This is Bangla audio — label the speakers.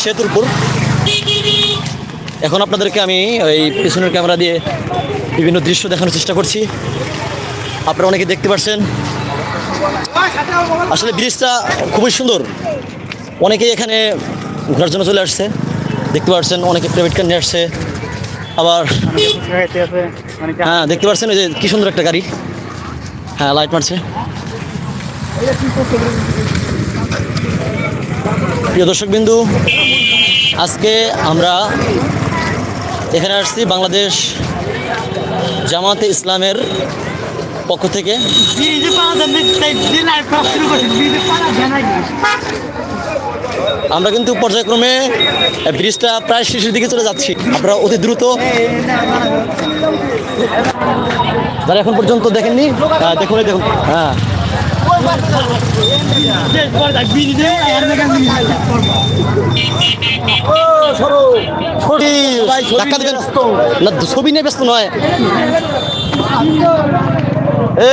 Speaker 1: সেতুর উপর এখন আপনাদেরকে আমি ওই পিছনের ক্যামেরা দিয়ে বিভিন্ন দৃশ্য দেখানোর চেষ্টা করছি। আপনারা অনেকে দেখতে পাচ্ছেন আসলে ব্রিজটা খুবই সুন্দর। অনেকেই এখানে ঘোরার জন্য চলে আসছে। দেখতে পাচ্ছেন অনেকে প্রাইভেট কার নিয়ে আসছে। আবার হ্যাঁ দেখতে পাচ্ছেন ওই যে কি সুন্দর একটা গাড়ি। হ্যাঁ লাইট মারছে। প্রিয় দর্শক বিন্দু আজকে আমরা এখানে আসছি বাংলাদেশ জামাতে ইসলামের পক্ষ থেকে। আমরা কিন্তু পর্যায়ক্রমে ব্রিজটা প্রায় শেষের দিকে চলে যাচ্ছি। আমরা অতি দ্রুত যারা এখন পর্যন্ত দেখেননি দেখুন দেখুন। হ্যাঁ। ছবি নিয়ে ব্যস্ত। নয় এ